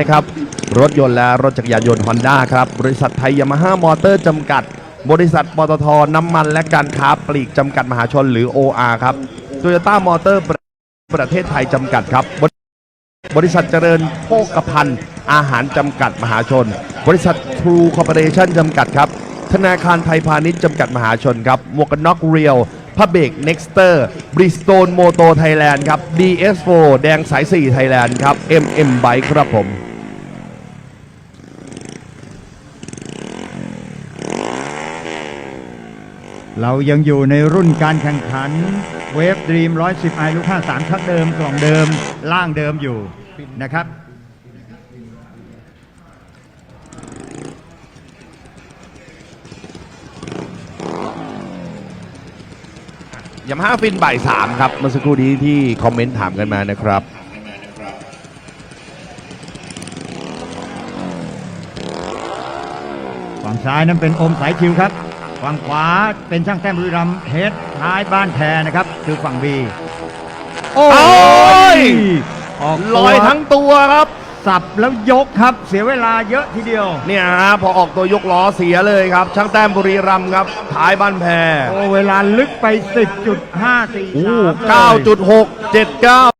นะครับรถยนต์และรถจักรยานยนต์ฮอนด้าครับ บริษัทไทยยามาฮ่ามอเตอร์จำกัด บริษัทปตทน้ำมันและการค้าปลีกจำกัดมหาชนหรือ OR ครับโตโยต้ามอเตอร์ประเทศไทยจำกัดครับ บริษัทเจริญโภคภัณฑ์อาหารจำกัดมหาชน บริษัททรูคอร์ปอเรชั่นจำกัดครับ ธนาคารไทยพาณิชย์จำกัดมหาชนครับหมวกกันน็อกเรียวพระเบกเน็กสเตอร์บริสโตนโมโตไทยแลนด์ครับ DS4 แดงสาย 4 ไทยแลนด์ครับ MM Bike ครับผม เรายังอยู่ในรุ่นการแข่งขันเวฟดรีม110ไอลูก53ชักเดิมกล่องเดิมล่างเดิมอยู่นะครับ ยามาฮ่าฟินบ่ายสามครับ เมื่อสักครู่นี้ที่คอมเมนต์ถามกันมานะครับ ฝั่งซ้ายนั้นเป็นโอมสายคิวครับ ฝั่งขวาเป็นช่างแต้มบุรีรัมเฮดท้ายบ้านแพรนะครับ คือฝั่งบีโอ้ยออกลอยทั้งตัวครับ สับแล้วยกครับเสียเวลาเยอะทีเดียว เนี่ยฮะพอออกตัวยกล้อเสียเลยครับ ช่างแต้มบุรีรัมครับท้ายบ้านแพรโอ้เวลาลึกไป 10.54 9.6 79